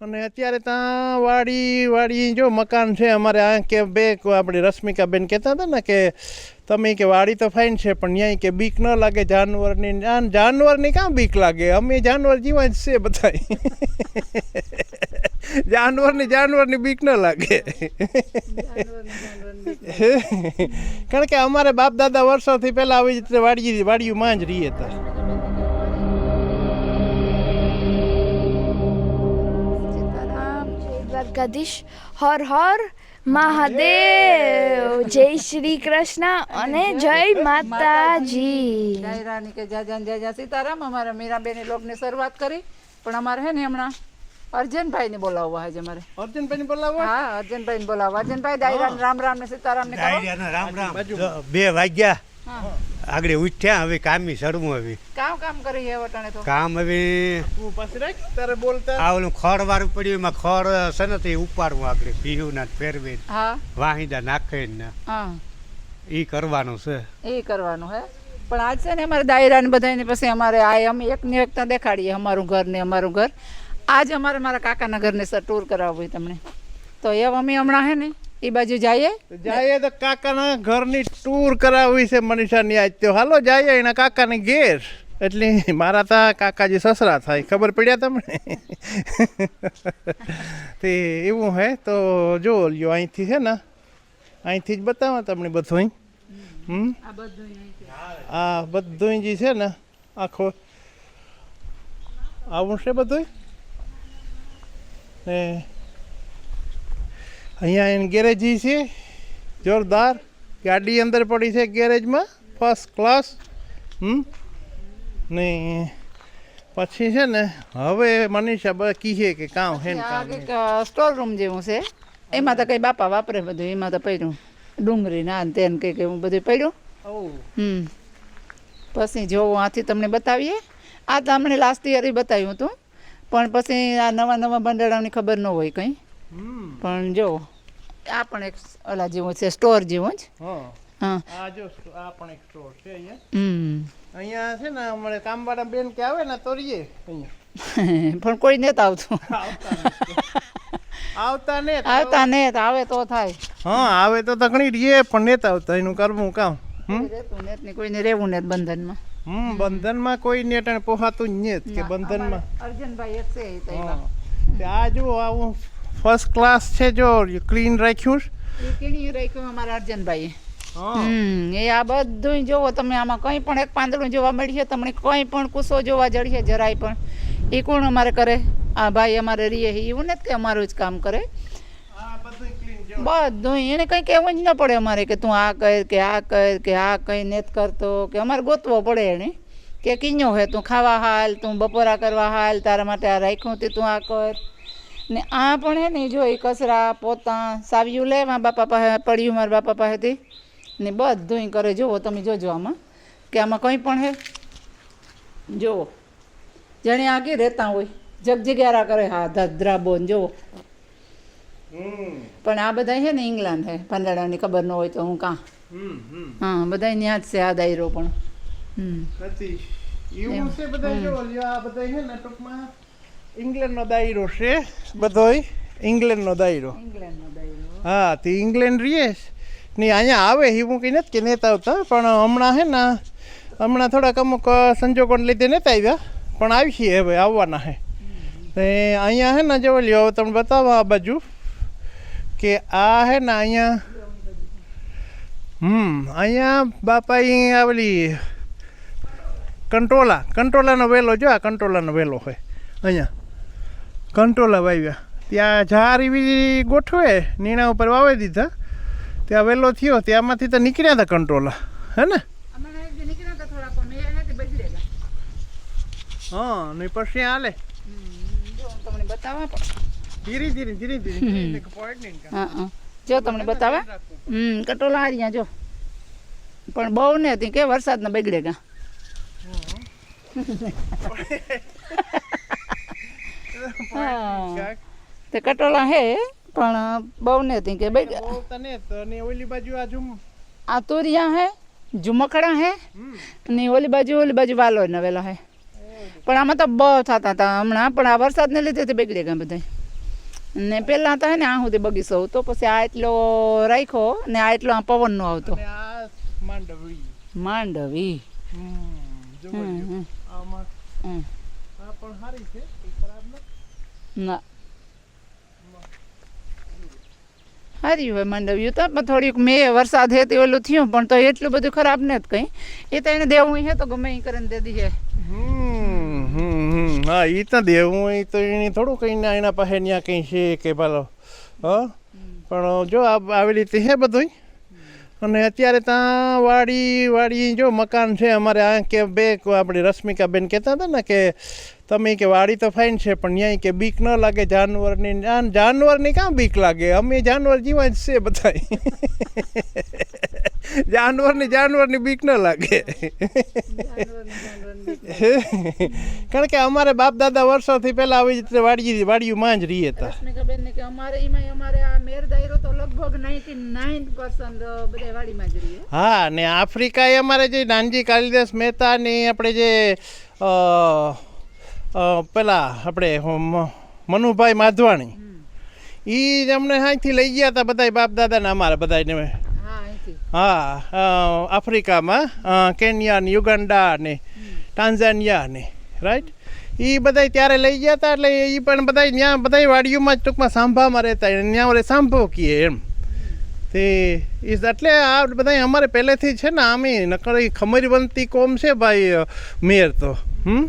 અને અત્યારે ત્યાં વાડી વાડી જો મકાન છે, અમારે આ કે બે આપણે રશ્મિકાબેન કહેતા હતા ને કે તમે કે વાડી તો ફાઇન છે, પણ ત્યાં કે બીક ન લાગે, જાનવરની જાનવરની કાં બીક લાગે? અમે જાનવર જીવા જ છે બધા જાનવરની જાનવરની બીક ન લાગે. કારણ કે અમારે બાપ દાદા વર્ષોથી પહેલાં આવી રીતે વાડી, વાડીઓમાં જ રહીએ હતા દ્વારકાધીશ હર હર મહાદેવ. જય શ્રી કૃષ્ણ અને જય માતાજી. ડાયરાની કે જાજા ને જય સીતારામ. અમારા મીરાબેન લોકની શરૂઆત કરી પણ અમારે હે ને હમણાં અર્જનભાઈને બોલાવવા છે અમારે. ને બોલાવવા? હા અર્જનભાઈને બોલાવવા. અર્જનભાઈ ડાયરાને રામ રામ ને સીતારામ ને રામ રામ. બે વાગ્યા. આગળ ઉઠ્યા હવે કામી સરવું હવે કામ કામ કરી હે વટાણે તો? કામ હવે હું પાસે રાખ તારે બોલતા. આ ઓલું ખડ વાળું પડ્યું એમાં ખડ છે ને તે ઉપાડવું આગળ પીહું ના ફેરવે હા. વાહિંદા નાખે ને હા. એ કરવાનું છે. એ કરવાનું હે. પણ આજ છે ને અમારે દાયરા ને બધાને પછી અમારે આ અમે એક ને એક ત્યાં દેખાડીએ અમારું ઘર ને અમારું ઘર. આજ અમારે મારા કાકાના ઘરને સર ટૂર કરાવવું હોય તમને. તો એ અમે હમણાં હે ને એ બાજુ જઈએ? જઈએ તો કાકાના ઘરની ટૂર કરાવવી છે મનીષાની આજ તો. હાલો જાય એના કાકાને ઘેર. એટલે મારા તા કાકાજી સસરા થાય. ખબર પડ્યા તમને? તે એવું હે? તો જો લ્યો અહીંથી છે ને અહીંથી જ બતાવો તમને બધું. હમ? આ બધું જે છે ને આખો આવું છે બધું ને અહીંયા એની ગેરેજ છે. જોરદાર. ગાડી અંદર પડી છે ગેરેજમાં ફર્સ્ટ ક્લાસ હમ? ને પછી છે ને હવે મનીષા બ કીએ કે કામ હે સ્ટોર રૂમ જેવું છે. એમાં તો કઈ બાપા વાપરે બધું એમાં તો પડ્યું. ડુંગળી ના તેન કંઈક હું બધું પડ્યું. હમ. પછી જોવું આથી તમને બતાવીએ. આ તો અમને લાસ્ટ યર બતાવ્યું હતું. પણ પછી આ નવા નવા બંડાળાની ખબર ન હોય કંઈ. પણ જો આ પણ એક ઓલા જેવું છે સ્ટોર જેવું જ. હા. આ જો આ પણ એક સ્ટોર છે અહીંયા. હમ. અહીંયા છે ને અમારે કામવાળા બેન કે આવે ને તો રહીએ અહીંયા. પણ કોઈ નથી આવતું. આવતા ને આવતા ને આવે તો થાય. હા આવે તો તકણી રહીએ પણ નેતા આવતા. એનું કરવું કામ. હમ. નેત ને કોઈને રહેવું ને બંધનમાં. હમ બંધનમાં કોઈ નેટ પોહાતું જ નેત કે બંધનમાં. અર્જનભાઈ એક છે આ જુઓ આવું ફર્સ્ટ ક્લાસ છે જો ક્લીન રાખ્યું ક્લીન કીણી રાખ્યું અમારા અર્જનભાઈએ. હમ એ આ બધું જોવો તમે આમાં કંઈ પણ એક પાંદડું જોવા મળશે તમને કંઈ પણ કુસો જોવા જડશે જરાય પણ. એ કોણ અમારે કરે? આ ભાઈ અમારે રહીએ એવું નથી કે અમારું જ કામ કરે. બધું એને કંઈ કહેવું જ ન પડે અમારે કે તું આ કર કે આ કર કે આ કંઈ નથી કરતો કે અમારે ગોતવો પડે એને. કે કિન્યો હે તું ખાવા હાલ તું બપોરા કરવા હાલ તારા માટે આ રાખ્યું તે તું આ કર. ને આ પણ હે ને જો એ કચરા પોતા સાવ્યું લે મારા બાપા પાસે પડ્યું મારા બાપા પાસેથી. ને બધું કરે. જુઓ તમે જોજો આમાં કે આમાં કંઈ પણ હે. જુઓ જાણે આગળ રહેતા હોય જગજગ્યારા કરે. હા ધદ્રા બોન જુઓ. પણ આ બધા છે ને ઇંગ્લેન્ડ હે. પાંદડાની ખબર ન હોય તો હું કાં? હા બધા ત્યાં જ છે આ દાયરો પણ. હમ. એવું છે બધા જો આ બધા છે ને ટૂંકમાં ઇંગ્લેન્ડનો દાયરો છે બધોય ઇંગ્લેન્ડનો દાયરો. હા તે ઇંગ્લેન્ડ રહીએ ને અહીંયા આવે એવું કંઈ નથી કે નેતા આવતા પણ હમણાં હે ને હમણાં થોડાક અમુક સંજોગોને લીધે નહોતા આવ્યા પણ આવી છીએ હવે આવવાના હે. તો અહીંયા હે ને જો લ્યો હવે તમને બતાવો આ બાજુ કે આ હે ને અહીંયા હમ અહીંયા બાપા આવેલી કંટ્રોલા કંટ્રોલાનો વેલો જો આ કંટ્રોલાનો વેલો હોય અહીંયા. કંટ્રોલા વાવ્યા ત્યાં ઝાર એવી ગોઠવે નીણા ઉપર વાવી દીધા. ત્યાં વહેલો થયો ત્યાંમાંથી તો નીકળ્યા હતા કંટ્રોલા. હે ને? હા નહીં પછી હાલે. તમને બતાવવા ધીરે ધીરે ધીરે ધીરે. હા જો તમને બતાવવા. હમ કટોલા હાર્યા જો. પણ બહુ ને હતી કે વરસાદના બગડે ગા. હા. તે કટોલા હે પણ બહુ ને હતી કે ભાઈ તને તને ને ઓલી બાજુ આ જુમ આ તોરિયા હે જુમકડા હે ને ઓલી બાજુ ઓલી બાજુ વાલો નવેલો હે. પણ આમાં તો બહુ થતા હતા હમણાં પણ આ વરસાદને લીધે તે બગડી ગયા બધા. ને પહેલાં તો હે ને આ સુધી બગીચો હતો પછી આ એટલો રાખ્યો ને આ એટલો આ પવનનો આવતો. અને માંડવી. માંડવી. પણ સારી છે. નથી ના. હારી હોય માંડવ્યું. તો પણ થોડીક મેં વરસાદ હે તે ઓલું થયું, પણ તો એટલું બધું ખરાબ નથી કંઈ. એ તો એને દેવું હે તો ગમે એ કરીને દે દીધે હા એ તો દેવું એ તો એને થોડું કંઈ ના એના પાસે ત્યાં કંઈ છે કે ભાલો હા? પણ જો આવી રીતે હે બધું અને અત્યારે ત્યાં વાડી વાડી જો મકાન છે અમારે, આ કે બે આપણી રશ્મિકાબેન કહેતા હતા ને કે તમે કે વાડી તો ફાઇન છે પણ ત્યાં કે બીક ન લાગે જાનવરની. જાનવરની કાં બીક લાગે? અમે જાનવર જીવા જ છે બધા જાનવરની જાનવરની બીક ન લાગે. કારણ કે અમારે બાપ દાદા વર્ષોથી પહેલા આવી રીતે વાડી વાડીઓમાં જ રહીએ હતા. અમારે એમાં અમારે આ મેર દાયરો તો લગભગ નાઇન્ટી નાઇન પર્સન્ટ બધા વાડીમાં જ રહીએ હા. ને આફ્રિકા એ અમારે જે નાનજી કાલિદાસ મહેતા ને આપણે જે પેલા આપણે મનુભાઈ માધવાણી. એ જ અમને અહીંથી લઈ ગયા હતા બધા બાપ દાદાને અમારા બધાને હા આફ્રિકામાં કેન્યા ને યુગાન્ડા ને ટાન્ઝાનિયા ને રાઈટ? એ બધા ત્યારે લઈ ગયા હતા એટલે એ પણ બધા ત્યાં બધા વાડીઓમાં જ ટૂંકમાં સાંભામાં રહેતા ત્યાં ઓલે સાંભો કીએ એમ. તે એટલે આ બધા અમારે પહેલેથી છે ને આમે નકર ઈ ખમરવંતી કોમ છે ભાઈ મેર તો હમ?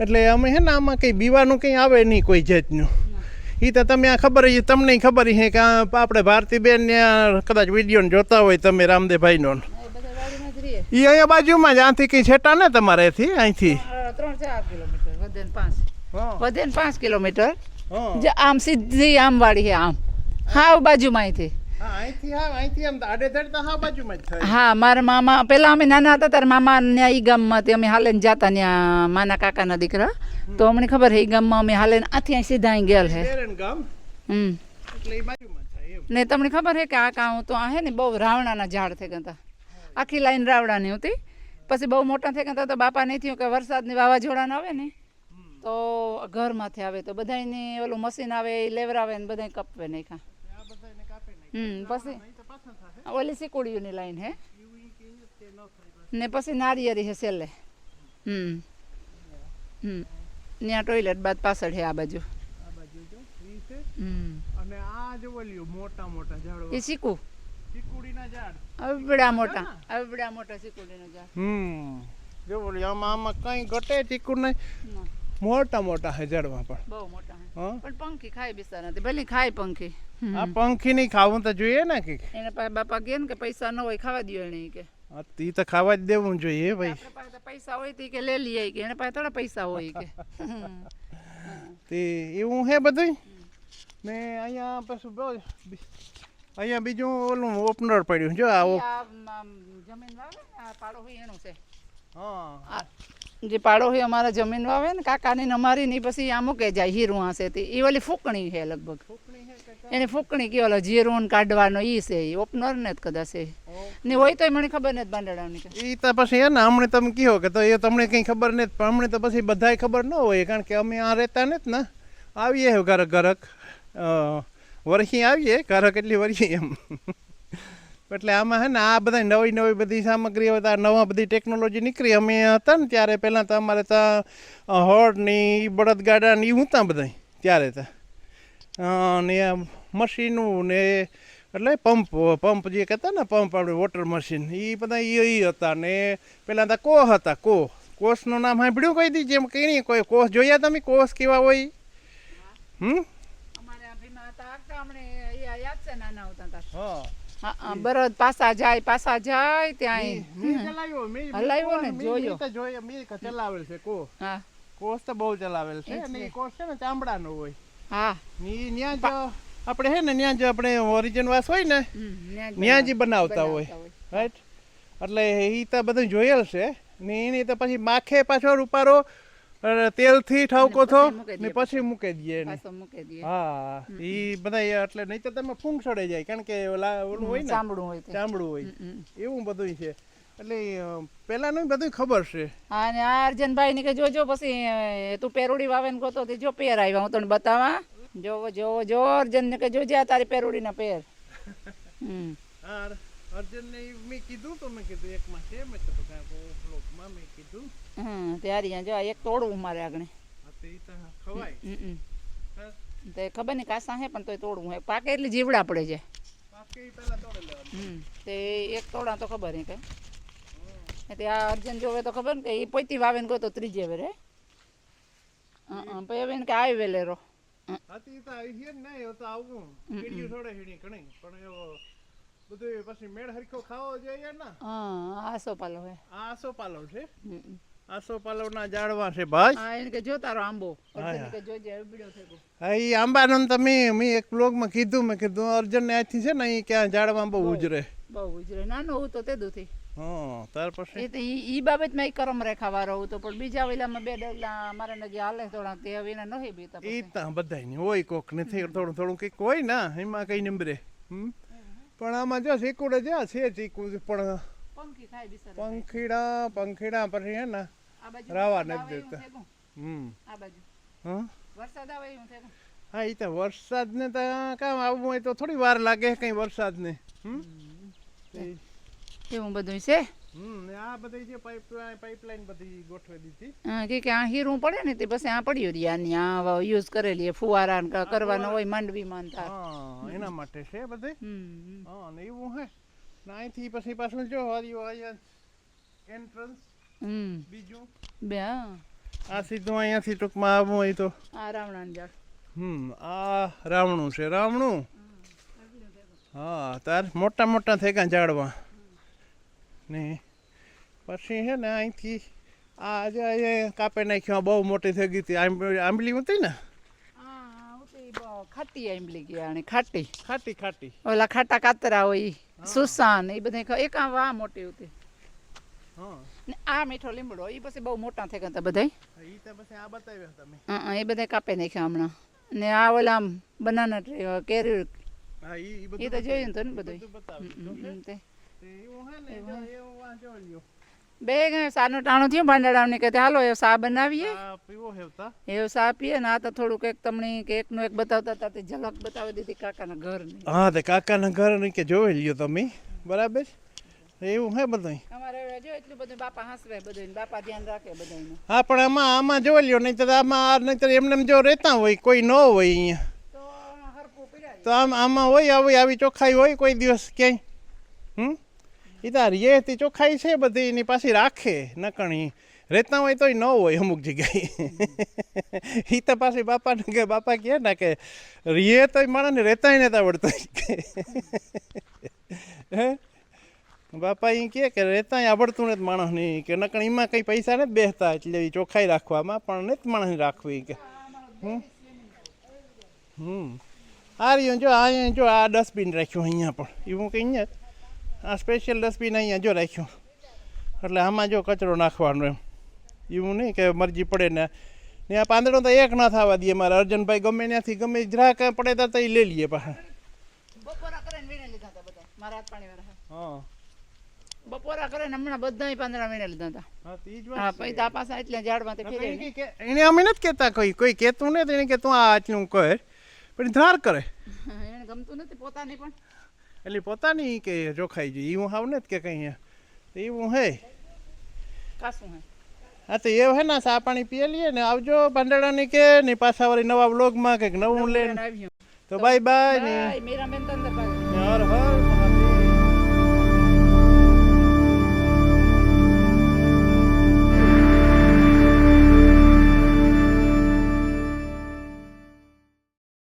એટલે અમે છે ને આમાં કંઈ બીવાનું કંઈ આવે નહીં કોઈ જાતનું. એ તો તમે આ ખબર છે તમને ખબર છે કે આપણે ભારતીબેન ને કદાચ વીડિયો જોતા હોય તમે રામદેવભાઈનો. એ અહીંયા બાજુમાં જ આથી કંઈ છેટા ને તમારેથી અહીંથી? ત્રણ ચાર કિલોમીટર વધે પાંચ. હા. વધે પાંચ કિલોમીટર. જે આમ સીધી આમ વાળી છે આમ. હાવ બાજુમાં અહીંથી. હા, હા હા હા મારા મામા પેલા અમે નાના હતા ત્યારે મામા ત્યાં ઈ ગામમાંથી અમે હાલે જતા ત્યાં માના કાકાના દીકરા. તો અમને ખબર છે ઈ ગામમાં અમે હાલે આથી સીધા અહીં ગયેલ ગામ? હમ. ને તમને ખબર છે કે આ કાં તો આ હે ને બહુ રાવણાના ઝાડ થઈ ગયા આખી લાઈન રાવડાની હતી. પછી બહુ મોટા થઈ ગયા તો બાપા નહીં થયું કે વરસાદની વાવાઝોડાને આવે ને તો ઘરમાંથી આવે તો બધાને ઓલું મશીન આવે એ લેવરાવે ને બધા કપવે નહીં ખા હમ પછી ઓલી સિકુડીઓની લાઈન હે ને પછી નારિયેરી હે છેલ્લે હમ હમ ત્યાં ટોયલેટ બાદ પાછળ છે આ બાજુ અને આ જો ઓલ્યું મોટા મોટા ઝાડવા. એ સીકુ ચીકુડીના ઝાડ. અવડા મોટા અવડા મોટા સીકુડીના ઝાડ. હમ જો ઓલી આમાં આમાં કઈ ઘટે ચીકુ નહીં. મોટા મોટા ઝાડવા પણ. બહુ મોટા. હે. પણ પંખી ખાય બેસતા નથી ભલે ખાય પંખી. આ પંખી નહીં ખાવું તો જોઈએ ને કે એને બાપા કે ને કે પૈસા ન હોય ખાવા દે એને કે. તી તો ખાવા જ દેવું જોઈએ ભાઈ. તો પૈસા હોય તી કે લે લઈએ કે. એને પાસે થોડા પૈસા હોય કે. તે એવું હે બધું ને અહીંયા પછી બહુ અહીંયા બીજું ઓલું ઓપનર પડ્યું જો આ જમીન વાવે ને આ પાડો હોય એનું છે. હા. જે પાડો હોય અમારા જમીન વાવે ને કાકાની અમારી નહીં પછી આ મૂકે જાય હીરું આસે તે એ ઓલી ફૂકણી છે લગભગ. એને ફૂકણી કે ઓલો જીરું કાઢવાનો ઈ છે એ ઓપનર ને જ કદાચ એ ને હોય તોય મને ખબર નથી બાંડડાની કે એ તો પછી હે ને હમણે તમે કહો કે તો એ તમને કંઈ ખબર નથી પણ હમણે તો પછી બધાય ખબર ન હોય કારણ કે અમે આ રહેતા નથી ને. આવીએ ઘરક ઘરક. અ, વરસી આવીએ ઘરક એટલી વરસી એમ. એટલે આમાં હે ને આ બધા નવી નવી બધી સામગ્રી હવે તો નવા બધી ટેકનોલોજી નીકળી. અમે હતા ને ત્યારે પહેલાં તો અમારે ત્યાં હળની બળદગાડા ને એ હતા બધા ત્યારે ત્યાં ને આ મશીનું ને એટલે પંપ પંપ જે કહેતા ને પંપ આપણે વોટર મશીન એ બધા એ ઈ હતા. ને પહેલાં તો કો હતા કો કોષનું નામ સાંભળ્યું કહી દીધી જેમ કઈ નહીં કોઈ કોષ જોયા તમે? કોષ કેવા હોય? હમ? અમારે આ ભીમા હતા આગતા અમને યાદ છે નાના હતા. તાર હા. હા, પાસા જાય પાસા જાય ત્યાં હલાવ્યો ને, જોયો. જોયો મેં ચલાવેલ છે કો હા. કોષ તો બહુ ચલાવેલ છે અને એ કોષ છે ને ચામડાનો હોય. હા. ની ન્યા જ આપણે હે ને ન્યા જ આપણે ઓરિજિન વાસ હોય ને ન્યા જ બનાવતા હોય. રાઈટ એટલે એ તો બધું જોયેલ છે ને એની તો પછી માખે પાછો રૂપારો તેલથી ઠાવકો દઈએ ને પછી મૂકી દઈએ એને. હા એ બધા એટલે નહીં તો તમે ફૂંક સડે જાય કારણ કે ઓલા હોય ને ચામડું હોય ચામડું હોય. એવું બધું છે. એટલે અ, પહેલાનું બધું ખબર છે. હા ને આ અર્જનભાઈ ને કે જોજો પછી તું પેરોડી વાવે ને ગોતો જો પેર આવ્યા હું તને બતાવા. જોવો જોવો જો અર્જન ને કે જોજે આ તારી પેરોડી ના પેર. હમ. આ અર્જુનને મેં કીધું તો મેં કીધું એકમાં છે મેં તો બધા માં મેં કીધું. હમ ત્યારે જો એક તોડવું મારે આગળ હા તો હા, ખબર નહીં કાસા હે પણ તોય તોડવું હે. પાકે એટલે જીવડા પડે છે. તે એક તોડા તો ખબર નહીં કે. તે આ અર્જન જોવે તો ખબર ને કે એ પોતી વાવે ને તો ત્રીજે વેરે. પછી હવે કે આવી વેલેરો હા તો આવી છે ને એ તો આવું. કીડીયું થોડે હીણી ઘણી. પણ એવો બધું પછી મેળ હરખો ખાવો જોઈએ ને. હા આસો પાલો હે. આ આસો પાલો છે. આસો પાલવના ઝાડવા છે ભાઈ. હા એને કે જો તારો આંબો. અર્જુન કે જોજે ઉબડ્યો થયો હા એ આંબાનું તો મેં એક બ્લોગમાં કીધું મેં કીધું અર્જુનને આથી છે ને એ ક્યાં ઝાડમાં બહુ ઉજરે. બહુ ઉજરે. નાનો હું તો તે દુથી. હા ત્યાર પછી? એ તો ઈ બાબતમાં ઈ કરમ રેખા વાળો હું તો પણ બીજા વેલામાં બે ડગલા મારા નગી હાલે થોડા તે હવે એને નહીં બીતા ઈ તો બધાય હોય કોક નથી થોડું થોડું કંઈક હોય ને એમાં કઈ નંબરે પણ આમાં જો ચીકુડે જ્યાં છે ચીકુ પણ પંખીડા પંખીડા પછી હે ને રવા રાવા નથી દેતા. હમ. આ બાજુ. હા? વરસાદ આવે એવું. હા એ તો વરસાદને તો કામ આવવું હોય તો થોડી વાર લાગે કઈ વરસાદને. એવું બધું છે? હમ આ બધી જે પાઇપ પાઇપલાઇન બધી ગોઠવી દીધી. હા, કે કે આ હીરું પડે ને તે પછી આ પડ્યું રહી આની આ યુઝ કરેલી એ ફુવારા ને ક- કરવાનો હોય માંડવી માનતા હા એના માટે છે બધે. હમ. હા ને એવું હે. અહીંથી પછી પાછું જો હરિયો અહીંયા એન્ટ્રન્સ હમ. બીજું? બે આ સીધું અહીંયાથી ટૂંકમાં આવું હોય તો. આ રાવણા ઝાડ. હમ આ રાવણું છે રાવણું? હા તાર મોટા મોટા થઈ ગયા ઝાડવા. ને પછી છે ને અહીંથી આ આજે કાપી નાખ્યો બહુ મોટી થઈ ગઈ હતી આંબ- આંબલી હતી ને? ખાટી આંબલી ગયા અને ખાટી. ખાટી ખાટી. ઓલા ખાટા કાતરા હોય સુસાન એ બધા એક આ વા મોટી હતી. ને આ મીઠો લીમડો એ પછી બહુ મોટા થઈ ગયા હતા બધા એ તો પછી આ બતાવ્યા તમે એ બધા કાપી નાખ્યા હમણાં. ને આ ઓલા આમ બનાના ટ્રી કેરી હા એ તો જોયું તો ને બધું બતાવ્યું. તે. તે એવું હે ને એવું વાંચો લ્યો. બે સાનું ટાણું થયું ભાંડાડાવની કે હાલો એ સા બનાવીએ. આ પીવો હેવતા એવું સા પીએ ને આ તો થોડુંક એક તમને કે એકનું એક બતાવતા હતા તે ઝલક બતાવી દીધી કાકાના ઘરની. હા તે કાકાના ઘરની કે જોઈ લ્યો તમે. બરાબર? એવું હે બધું અમારે જો એટલું બધું બાપા હસવે બધું બાપા ધ્યાન રાખે બધાનું હા પણ આમાં આમાં જોઈ લ્યો નહીં તો આમાં નહીં તો એમને એમ જો રહેતા હોય કોઈ ન હોય અહીંયા. તો તો આમ આમાં હોય આવી આવી ચોખ્ખાઈ હોય કોઈ દિવસ ક્યાંય. હમ? એ તો રેતી ચોખ્ખાઈ છે બધી એની પાછી રાખે નકણી. રહેતા હોય તોય ન હોય અમુક જગ્યાએ. એ તો પાછી બાપાને કે બાપા કહે ને કે રીએ તોય માણસને રહેતાય નતા આવડતો હે? બાપા એ કહે કે રહેતાય આવડતું નથી માણસને. કે નકણ એમાં કંઈ પૈસા નથી બેસતા એટલે એ ચોખ્ખાઈ રાખવામાં પણ નથી માણસને રાખવી કે હમ? હમ. આ રહ્યું જો આ જો આ ડસ્ટબિન રાખ્યું અહીંયા પણ. એવું કંઈ અહીંયા આ સ્પેશિયલ ડસ્ટબિન અહીંયા જો રાખ્યું. એટલે આમાં જો કચરો નાખવાનો એમ. એવું નહીં કે મરજી પડે ને ને આ પાંદડો તો એક ના થવા દઈએ મારા. અર્જનભાઈ ગમે ત્યાંથી ગમે ગ્રાહક પડે તો એ લઈ લઈએ પાછા. હા. બપોરા કરીને હમણાં બધા પાંદડા વીણે લીધા હતા. હા પછી આ પાછા એટલે ઝાડમાં એને અમે નથી કહેતા કોઈ. કોઈ કહેતું નથી એને કે તું આ આટલું કર. પણ ધાર કરે. એને ગમતું નથી પોતાની પણ. એટલે પોતાની કે ચોખાઈ જોઈએ. એવું હાવ જ કે કંઈ એવું હે કાશું હે. હા તો એ હે ને સા પાણી પીએ લઈએ ને આવજો પાંદડાની કે ને પાછા વળી નવા બ્લોગમાં કંઈક નવું લઈને. તો બાય બાય ને હર હર.